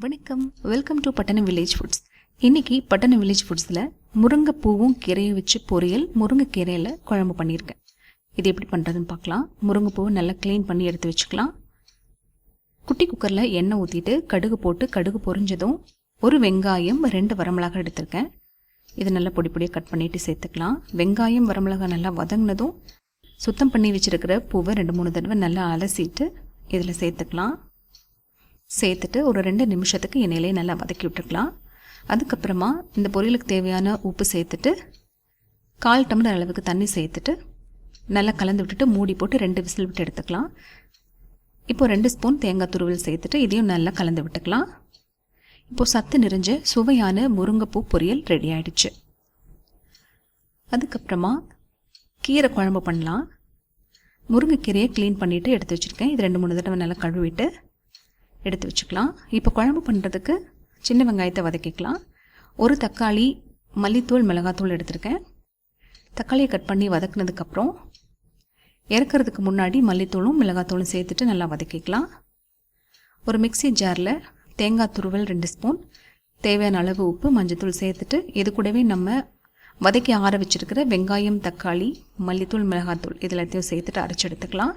வணக்கம். Welcome to Pattanam village foods இன்னைக்கு Pattanam village ஃபுட்ஸில் முருங்கைப்பூவும் கீரையை வச்சு பொரியல் முருங்கைக்கீரையில் குழம்பு பண்ணியிருக்கேன். இது எப்படி பண்ணுறதுன்னு பார்க்கலாம். முருங்கைப்பூவை நல்லா க்ளீன் பண்ணி எடுத்து வச்சுக்கலாம். குட்டி குக்கரில் எண்ணெய் ஊற்றிட்டு கடுகு போட்டு கடுகு பொரிஞ்சதும் ஒரு வெங்காயம் ரெண்டு வரமிளகாய் எடுத்திருக்கேன். இதை நல்லா பொடி பொடியாக கட் பண்ணிட்டு சேர்த்துக்கலாம். வெங்காயம் வரமிளகாய் நல்லா வதங்கினதும் சுத்தம் பண்ணி வச்சுருக்கிற பூவை ரெண்டு மூணு தடவை நல்லா அலசிட்டு இதில் சேர்த்துக்கலாம். சேர்த்துட்டு ஒரு ரெண்டு நிமிஷத்துக்கு எண்ணெயிலே நல்லா வதக்கி விட்டுக்கலாம். அதுக்கப்புறமா இந்த பொரியலுக்கு தேவையான உப்பு சேர்த்துட்டு கால் டம்ளர் அளவுக்கு தண்ணி சேர்த்துட்டு நல்லா கலந்து விட்டுட்டு மூடி போட்டு ரெண்டு விசில் விட்டு எடுத்துக்கலாம். இப்போ ரெண்டு ஸ்பூன் தேங்காய் துருவல் சேர்த்துட்டு இதையும் நல்லா கலந்து விட்டுக்கலாம். இப்போது சத்து நிறைஞ்ச சுவையான முருங்கைப்பூ பொரியல் ரெடி ஆயிடுச்சு. அதுக்கப்புறமா கீரை குழம்பு பண்ணலாம். முருங்கைக்கீரையை க்ளீன் பண்ணிவிட்டு எடுத்து வச்சுருக்கேன். இது ரெண்டு மூணு தடவை நல்லா கழுவிட்டு எடுத்து வச்சுக்கலாம். இப்போ குழம்பு பண்ணுறதுக்கு சின்ன வெங்காயத்தை வதக்கிக்கலாம். ஒரு தக்காளி மல்லித்தூள் மிளகாத்தூள் எடுத்திருக்கேன். தக்காளியை கட் பண்ணி வதக்குனதுக்கப்புறம் இறக்கிறதுக்கு முன்னாடி மல்லித்தூளும் மிளகாத்தூளும் சேர்த்துட்டு நல்லா வதக்கிக்கலாம். ஒரு மிக்சி ஜாரில் தேங்காய் துருவல் ரெண்டு ஸ்பூன் தேவையான அளவு உப்பு மஞ்சத்தூள் சேர்த்துட்டு இது கூடவே நம்ம வதக்கி ஆற வச்சுருக்கிற வெங்காயம் தக்காளி மல்லித்தூள் மிளகாத்தூள் இது எல்லாத்தையும் சேர்த்துட்டு அரைச்சி எடுத்துக்கலாம்.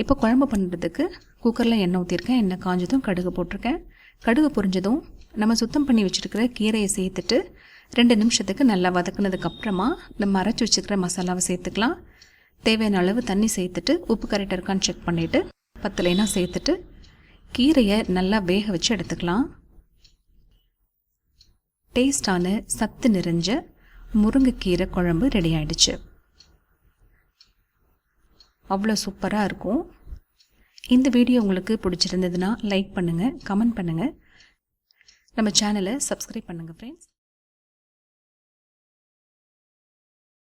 இப்போ குழம்பு பண்ணுறதுக்கு குக்கரில் எண்ணெய் ஊற்றிருக்கேன் எண்ணெய் காஞ்சதும் கடுகு போட்டிருக்கேன். கடுகு பொரிஞ்சதும் நம்ம சுத்தம் பண்ணி வச்சுருக்கிற கீரையை சேர்த்துட்டு ரெண்டு நிமிஷத்துக்கு நல்லா வதக்குனதுக்கப்புறமா நம்ம அரைச்சி வச்சுருக்கிற மசாலாவை சேர்த்துக்கலாம். தேவையான அளவு தண்ணி சேர்த்துட்டு உப்பு கரெக்டாக இருக்கான்னு செக் பண்ணிவிட்டு பத்தலைனா சேர்த்துட்டு கீரையை நல்லா வேக வச்சு எடுத்துக்கலாம். டேஸ்டான சத்து நிறைஞ்ச முருங்கைக்கீரை குழம்பு ரெடி ஆயிடுச்சு. அவ்வளோ சூப்பராக இருக்கும். இந்த வீடியோ உங்களுக்கு பிடிச்சிருந்ததுன்னா லைக் பண்ணுங்கள் கமெண்ட் பண்ணுங்கள் நம்ம சேனலை சப்ஸ்கிரைப் பண்ணுங்கள் ஃப்ரெண்ட்ஸ்